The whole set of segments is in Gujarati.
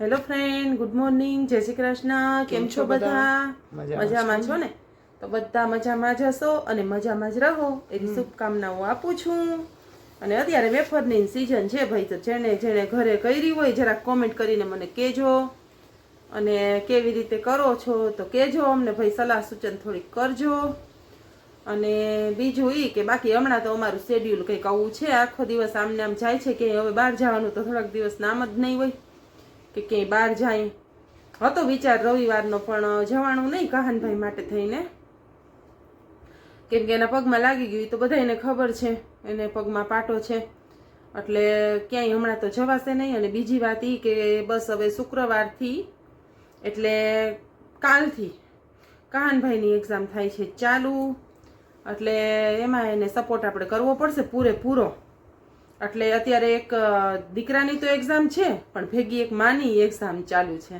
હેલો ફ્રેન્ડ ગુડ મોર્નિંગ જય શ્રી કૃષ્ણ. કેમ છો બધા? મજામાં છો ને? તો બધા મજામાં જ હશો અને મજામાં જ રહો. એવી શુભકામનાઓ આપું છું. અને અત્યારે વેફરની સિઝન છે ભાઈ તો જેને જેને ઘરે કરી હોય જરાક કોમેન્ટ કરીને મને કહેજો. અને કેવી રીતે કરો છો તો કહેજો અમને ભાઈ સલાહ સૂચન થોડીક કરજો. અને બીજું એ કે બાકી હમણાં તો અમારું શેડ્યુલ કંઈક આવું છે. આખો દિવસ આમને આમ જાય છે કે હવે બહાર જવાનું તો થોડાક દિવસ નામ જ નહીં હોય. કે ક્યાંય બહાર જાય. હતો વિચાર રવિવારનો, પણ જવાનું નહીં કહાનભાઈ માટે થઈને. કેમ કે એના પગમાં લાગી ગયું તો બધાને ખબર છે. એને પગમાં પાટો છે. એટલે ક્યાંય હમણાં તો જવાશે નહીં. અને બીજી વાત એ કે બસ હવે શુક્રવારથી, એટલે કાલથી કહાનભાઈની એક્ઝામ થાય છે ચાલુ. એટલે એમાં એને સપોર્ટ આપણે કરવો પડશે પૂરેપૂરો. એટલે અત્યારે એક દીકરાની તો એક્ઝામ છે, પણ ભેગી એક માની એક્ઝામ ચાલુ છે.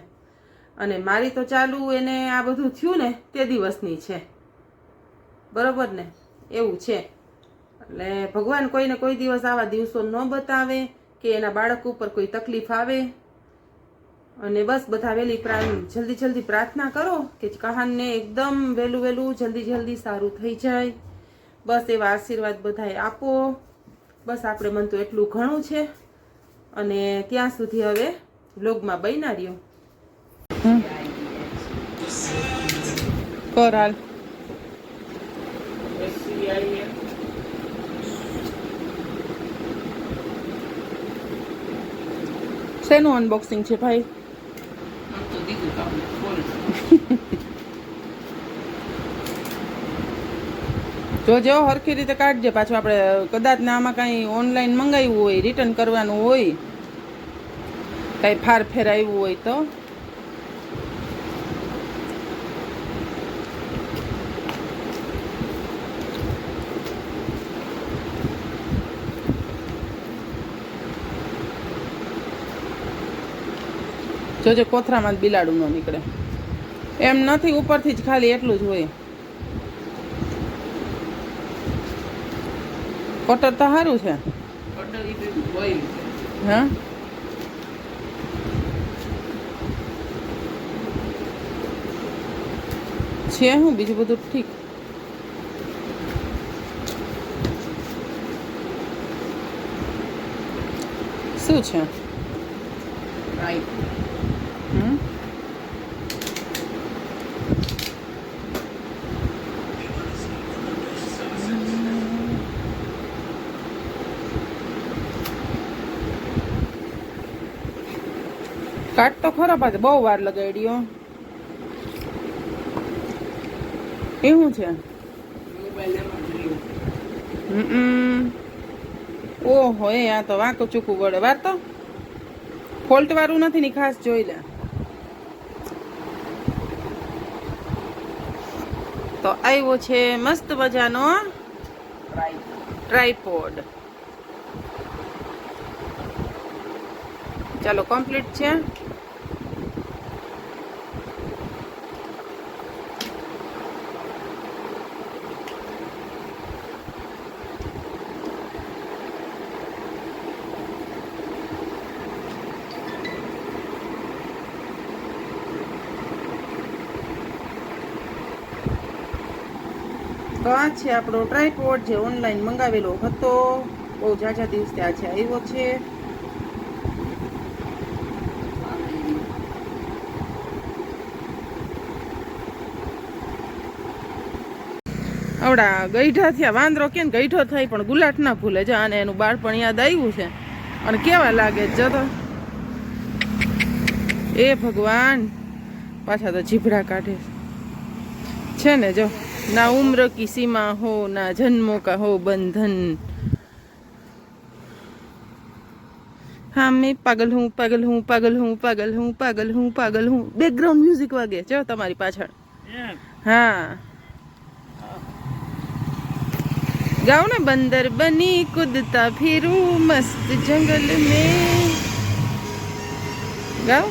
અને મારી તો ચાલુ એને આ બધું થયું ને તે દિવસની છે. બરોબર ને? એવું છે. એટલે ભગવાન કોઈને કોઈ દિવસ આવા દિવસો ન બતાવે કે એના બાળક ઉપર કોઈ તકલીફ આવે. અને બસ બધા વહેલી જલ્દી જલ્દી પ્રાર્થના કરો કે કહાનને એકદમ વહેલું વહેલું જલ્દી જલ્દી સારું થઈ જાય. બસ એવા આશીર્વાદ બધાએ આપો. બસ આપણે મન તો એટલું ઘણું છે. અને ત્યાં સુધી હવે વ્લોગમાં બન્યા રહ્યો. કરાલ. શેનું અનબોક્સિંગ છે ભાઈ? જોજો હરખી રીતે કાઢજે. પાછું આપણે કદાચ ને આમાં કાંઈ ઓનલાઈન મંગાવ્યું હોય રિટર્ન કરવાનું હોય, કાંઈ ફાર ફેર આવ્યું હોય તો. જોજો કોથરામાં બિલાડું ન નીકળે. એમ નથી, ઉપરથી જ ખાલી એટલું જ હોય. કટર તો સારું છે. હા? છે હું બીજું બધું ઠીક? શું છે? હમ કાટ તો ખરાબ પાછો. બહુ વાર લગાડ્યો એવું છે? ઓહો, એ આ તો વાંકો ચૂકવું પડે. વાર તો ફોલ્ટ વાળું નથી ને ખાસ જોઈ લે. તો આવ્યો છે મસ્ત મજાનો ટ્રાયપોડ. ચાલો, કમ્પ્લીટ છે. તો આ છે આપણો ટ્રાયપોડ જે ઓનલાઈન મંગાવેલો હતો. બહુ જાજા દિવસ આ છે, આવ્યો છે. આવડા ગઈઢા થયા, વાંદરો કે ગઈઢો થાય પણ ગુલાટ ના ભૂલે. છે અને એનું બાળપણ યાદ આવ્યું છે, અને કેવા લાગે છે તો. એ ભગવાન, પાછા તો જીભડા કાઢે. છે ને, જો. ના ઉમ્ર કી સીમા હો ના જન્મો કા હો બંધન હા મેં પાગલ હું પાગલ હું પાગલ હું પાગલ હું પાગલ હું પાગલ હું બેકગ્રાઉન્ડ મ્યુઝિક વાગે જો તમારી પાછળ હા ગાઓ ને બંદર બની કૂદતા ફિરું મસ્ત જંગલ में। ગાઓ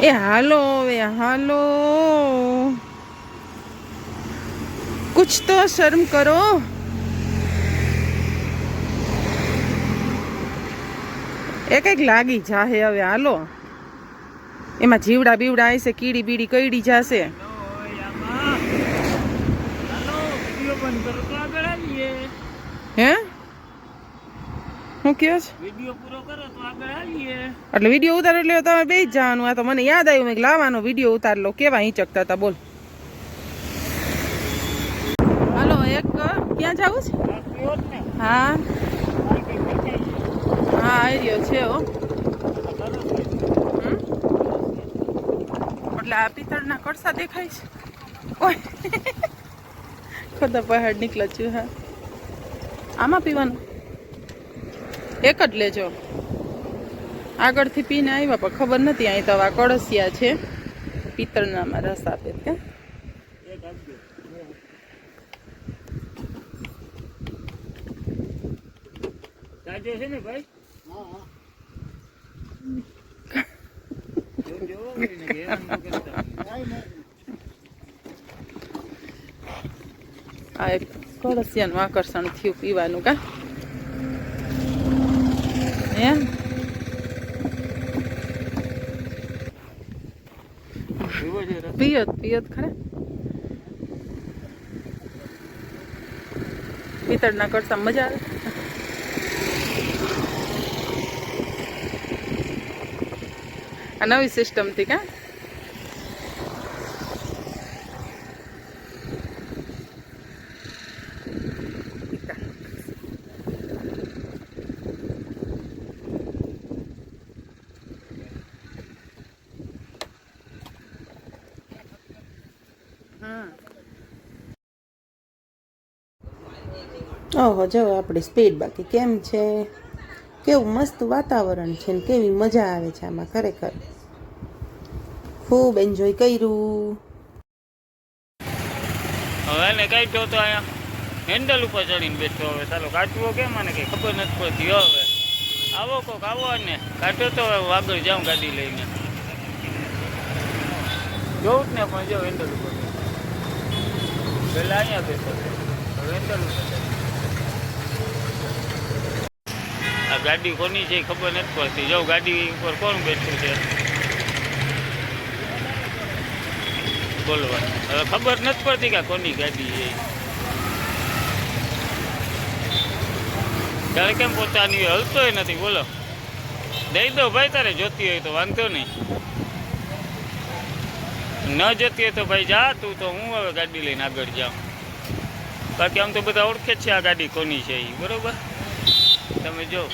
એ હાલો હવે હાલો कुछ तो शर्म करो એ કંઈક લાગી જાહે હવે હાલો એમાં જીવડા બીવડા આવશે કીડી બીડી કઈડી જાશે હે હું કયો છે વિડીયો પૂરો કરો તો આગળ આવીએ એટલે વિડીયો ઉતાર એટલે તમે બે જ જવાનું આ તો મને યાદ આવ્યું મેં કીધું લાવવાનો વિડીયો ઉતાર લો કેવા હિંચકતા હતા બોલ એક ક્યાં જવું છે? હા. હા આર્યો છે, હો. એટલે આ પિત્તળના કડસા દેખાય છે? ખોદા પહાડ નીકળે છું, હા. આમાં પીવાનું? એક જ લેજો. આગળથી પીને આવ્યા પણ ખબર નથી, અહીં તો આ કળસિયા છે. પિત્તળનામાં રસ આપે કે તાજો છે ને ભાઈ. આ એક કળસિયાનું આકર્ષણ થયું પીવાનું કા? રસ? પિયત પિયત ખરા. પિત્તળના કરતા મજા આવે. આ નવી સિસ્ટમથી કા? ઓહો જો આપણી સ્પીડ બાકી કેમ છે? કેવું મસ્ત વાતાવરણ છે ને કેવી મજા આવે છે આમાં ખરેખર. ખૂબ એન્જોય કર્યું. હવે ને કાઢ્યો તો અહીંયા હેન્ડલ ઉપર ચડીને બેઠો હવે. ચાલો કાચવો કેમ મને કઈ? ખબર નથી પડતી હવે. આવો કોક, આવો ને કાઢ્યો તો આગળ જાઉં ગાડી લઈને. જોઉં જ ને પણ જો હેન્ડલ ઉપર. પેલા અહીંયા બેઠો. હેન્ડલ ઉપર ચડી. આ ગાડી કોની છે ખબર નથી પડતી. જો ગાડી ઉપર કોણ બેઠું છે? બોલવા હવે ખબર નથી પડતી કે કોની ગાડી છે. ત્યારે કેમ પોતાની હલતોય નથી. બોલો. દઈ દો ભાઈ તારે જોતી હોય તો વાંધો નહીં. ન જોતી હોય તો ભાઈ જા, તું તો હું હવે ગાડી લઈને આગળ જાઉં. બાકી આમ તો બધા ઓળખે છે આ ગાડી કોની છે એ બરોબર? તમે જો.